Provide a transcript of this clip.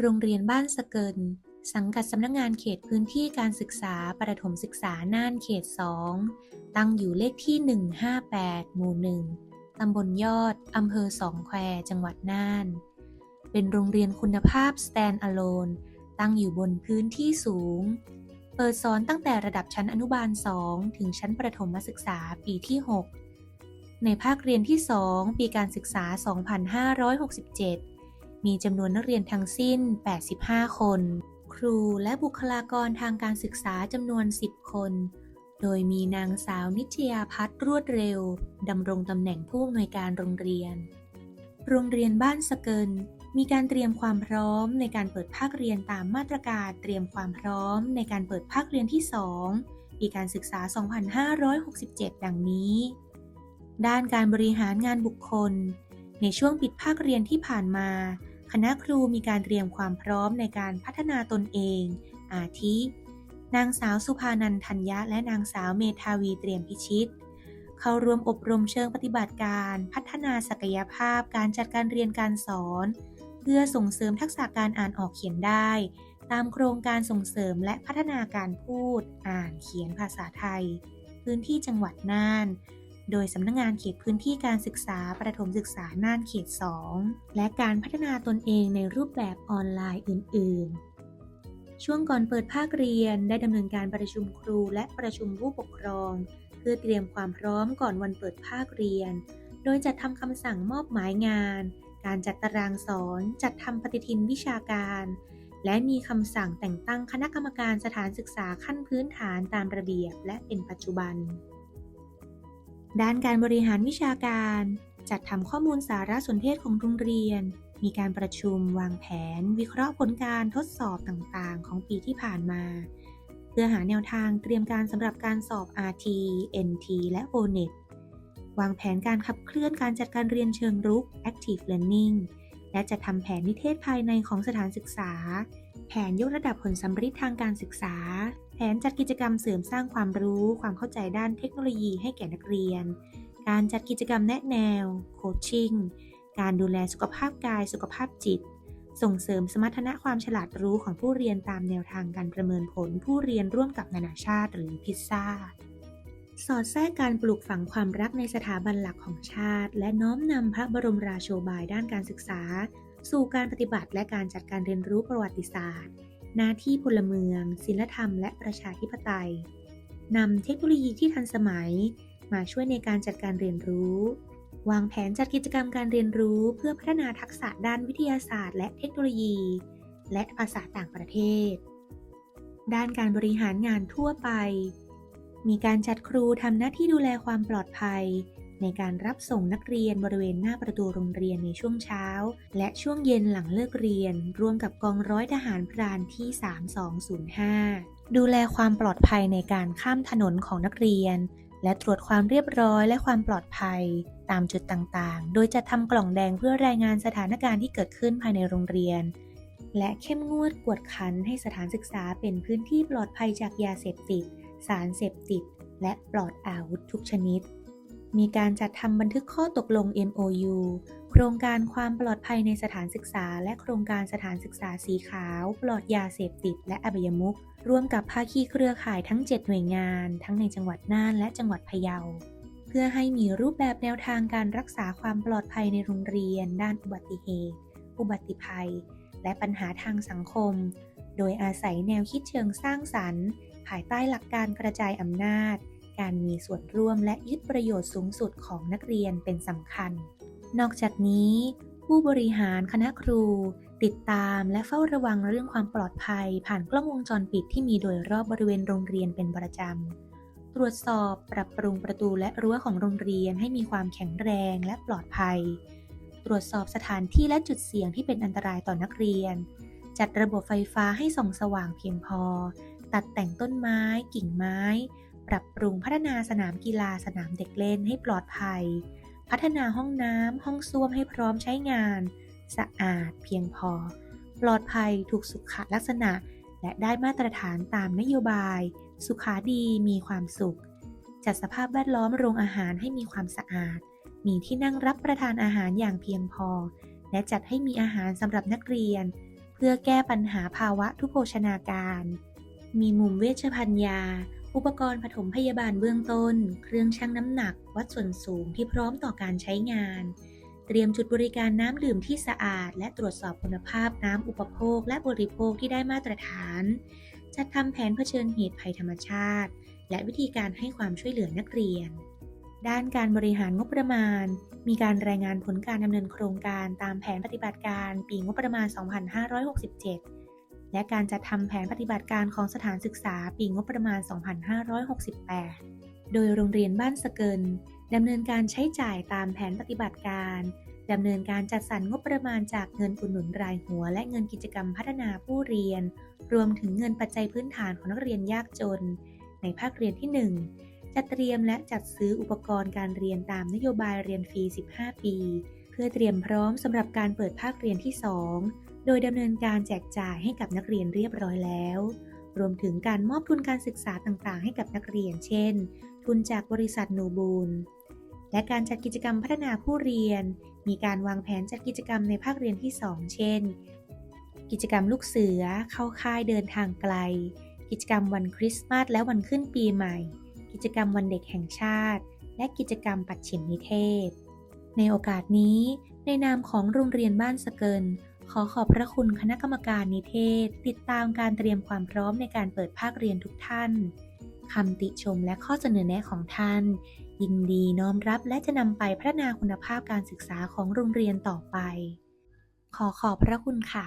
โรงเรียนบ้านสะเกิน สังกัดสำนักงานเขตพื้นที่การศึกษาประถมศึกษาน่านเขต 2 ตั้งอยู่เลขที่ 158 หมู่ 1 ตำบลยอด อำเภอสองแคว จังหวัดน่าน เป็นโรงเรียนคุณภาพ stand alone ตั้งอยู่บนพื้นที่สูง เปิดสอนตั้งแต่ระดับชั้นอนุบาล 2 ถึงชั้นประถมศึกษาปีที่ 6 ในภาคเรียนที่ 2 ปีการศึกษา 2567 มีจำนวนนักเรียนทั้งสิ้น 85 คน ครูและบุคลากรทางการศึกษาจำนวน 10 คน โดยมีนางสาวนิชยาพัฒน์รวดเร็วดำรงตำแหน่งผู้อำนวยการโรงเรียน โรงเรียนบ้านสะเกินมีการเตรียมความพร้อมในการเปิดภาคเรียนตามมาตรการเตรียมความพร้อมในการเปิดภาคเรียนที่ 2 ปีการศึกษา 2567 ดังนี้ ด้านการบริหารงานบุคคล ในช่วงปิดภาคเรียนที่ผ่านมา คณะครูมีการเตรียมความพร้อมในการพัฒนาตนเอง อาทิ นางสาวสุภานันทัญญะและนางสาวเมธาวีเตรียมพิชิต เข้าร่วมอบรมเชิงปฏิบัติการพัฒนาศักยภาพการจัดการเรียนการสอน เพื่อส่งเสริมทักษะการอ่านออกเขียนได้ ตามโครงการส่งเสริมและพัฒนาการพูด อ่านเขียนภาษาไทย พื้นที่จังหวัดน่าน โดยสำนักงงานเขตพื้นที่การศึกษาประถมศึกษาน่านเขต 2 และการพัฒนาตนเองในรูปแบบออนไลน์อื่น ๆ ช่วงก่อนเปิดภาคเรียนได้ดำเนินการประชุมครูและประชุมผู้ปกครอง เพื่อเตรียมความพร้อมก่อนวันเปิดภาคเรียน โดยจัดทำคำสั่งมอบหมายงาน การจัดตารางสอน จัดทำปฏิทินวิชาการและมีคำสั่งแต่งตั้งคณะกรรมการสถานศึกษาขั้นพื้นฐานตามระเบียบและเป็นปัจจุบัน ด้านการบริหารวิชาการ จัดทำข้อมูลสารสนเทศของโรงเรียน มีการประชุมวางแผน วิเคราะห์ผลการทดสอบต่างๆ ของปีที่ผ่านมา เพื่อหาแนวทางเตรียมการสำหรับการสอบ RT NT และ ONET วางแผนการขับเคลื่อนการจัดการเรียนเชิงรุก Active Learning และจะทำแผนนิเทศภายในของสถานศึกษา แผนยกระดับผลสัมฤทธิ์ทางการศึกษา แผนจัดกิจกรรมเสริมสร้างความรู้ความเข้าใจด้านเทคโนโลยีให้แก่นักเรียน การจัดกิจกรรมแนะแนว โคชชิ่ง การดูแลสุขภาพกายสุขภาพจิต ส่งเสริมสมรรถนะความฉลาดรู้ของผู้เรียนตามแนวทางการประเมินผลผู้เรียนร่วมกับนานาชาติหรือพิซซ่าสอดแทรกการปลูกฝังความรักในสถาบันหลักของชาติ และน้อมนำพระบรมราโชบายด้านการศึกษา สู่การปฏิบัติและการจัดการเรียนรู้ประวัติศาสตร์ หน้าที่พลเมือง ศิลธรรม และประชาธิปไตยนำเทคโนโลยีที่ทันสมัย มาช่วยในการจัดการเรียนรู้ วางแผนจัดกิจกรรมการเรียนรู้เพื่อพัฒนาทักษะด้านวิทยาศาสตร์ และเทคโนโลยี และภาษาต่างประเทศ ด้านการบริหารงานทั่วไป มีการจัดครูทำหน้าที่ดูแลความปลอดภัย ในการรับส่งนักเรียนบริเวณหน้าประตูโรงเรียนในช่วงเช้า และช่วงเย็นหลังเลิกเรียน รวมกับกองร้อยทหารพรานที่ 3205 ดูแลความปลอดภัยในการข้ามถนนของนักเรียน และตรวจความเรียบร้อยและความปลอดภัย ตามจุดต่างๆ โดยจะทำกล่องแดงเพื่อรายงานสถานการณ์ที่เกิดขึ้นภายในโรงเรียน และเข้มงวดกวดขันให้สถานศึกษาเป็นพื้นที่ปลอดภัยจากยาเสพติด สารเสพติด และปลอดอาวุธทุกชนิด มีการจัดทำบันทึกข้อตกลง MOU โครงการความปลอดภัยในสถานศึกษา และโครงการสถานศึกษาสีขาว ปลอดยาเสพติด และอบายมุขร่วมกับภาคีเครือข่ายทั้ง 7 หน่วยงาน ทั้งในจังหวัดน่านและจังหวัดพะเยา เพื่อให้มีรูปแบบแนวทางการรักษาความปลอดภัยในโรงเรียน ด้านอุบัติเหตุ อุบัติภัย และปัญหาทางสังคม โดยอาศัยแนวคิดเชิงสร้างสรรค์ ภายใต้หลักการกระจายอำนาจ การมีส่วนร่วมและยึดประโยชน์สูงสุดของนักเรียนเป็นสำคัญ นอกจากนี้ ผู้บริหารคณะครู ติดตามและเฝ้าระวังเรื่องความปลอดภัย ผ่านกล้องวงจรปิดที่มีโดยรอบบริเวณโรงเรียนเป็นประจำ ตรวจสอบปรับปรุงประตูและรั้วของโรงเรียนให้มีความแข็งแรงและปลอดภัย ตรวจสอบสถานที่และจุดเสี่ยงที่เป็นอันตรายต่อนักเรียน จัดระบบไฟฟ้าให้ส่องสว่างเพียงพอ ตัดแต่งต้นไม้ กิ่งไม้ ปรับปรุงพัฒนาสนามกีฬาสนามเด็กเล่นให้ปลอดภัย พัฒนาห้องน้ำห้องส้วมให้พร้อมใช้งาน สะอาดเพียงพอ ปลอดภัยถูกสุขลักษณะ และได้มาตรฐานตามนโยบาย สุขาดีมีความสุข จัดสภาพแวดล้อมโรงอาหารให้มีความสะอาด มีที่นั่งรับประทานอาหารอย่างเพียงพอ และจัดให้มีอาหารสำหรับนักเรียน เพื่อแก้ปัญหาภาวะทุพโภชนาการ มีมุมเวชภัณฑ์ยา อุปกรณ์ปฐมพยาบาลเบื้องต้น เครื่องชั่งน้ำหนัก วัดส่วนสูงที่พร้อมต่อการใช้งาน เตรียมจุดบริการน้ำดื่มที่สะอาด และตรวจสอบคุณภาพน้ำอุปโภคและบริโภคที่ได้มาตรฐาน จัดทำแผนเผชิญเหตุภัยธรรมชาติ และวิธีการให้ความช่วยเหลือนักเรียน ด้านการบริหารงบประมาณ มีการรายงานผลการดำเนินโครงการตามแผนปฏิบัติการปีงบประมาณ 2567 และการจัดทำแผนปฏิบัติการของสถานศึกษาปีงบประมาณ 2568 โดยโรงเรียนบ้านสะเกินดำเนินการใช้จ่ายตามแผนปฏิบัติการดำเนินการจัดสรรงบประมาณจากเงินอุดหนุนรายหัว และเงินกิจกรรมพัฒนาผู้เรียน รวมถึงเงินปัจจัยพื้นฐานของนักเรียนยากจน ในภาคเรียนที่ 1จัดเตรียมและจัดซื้ออุปกรณ์การเรียนตามนโยบายเรียนฟรี 15 ปี เพื่อเตรียมพร้อมสำหรับการเปิดภาคเรียนที่ 2 โดยดำเนินการแจกจ่ายให้กับนักเรียนเรียบร้อยแล้ว รวมถึงการมอบทุนการศึกษาต่างๆ ให้กับนักเรียน เช่น ทุนจากบริษัทนูบูลและการจัดกิจกรรมพัฒนาผู้เรียน มีการวางแผนจัดกิจกรรมในภาคเรียนที่ 2 เช่น กิจกรรมลูกเสือ เข้าค่ายเดินทางไกล กิจกรรมวันคริสต์มาสและวันขึ้นปีใหม่ กิจกรรมวันเด็กแห่งชาติ และกิจกรรมปัดฉิมนิเทศ ในโอกาสนี้ ในนามของโรงเรียนบ้านสะเกิน ขอขอบพระคุณคณะกรรมการนิเทศ ติดตามการเตรียมความพร้อมในการเปิดภาคเรียนทุกท่านคำติชมและข้อเสนอแนะของท่าน ยินดีน้อมรับและจะนำไปพัฒนาคุณภาพการศึกษาของโรงเรียนต่อไป ขอขอบพระคุณค่ะ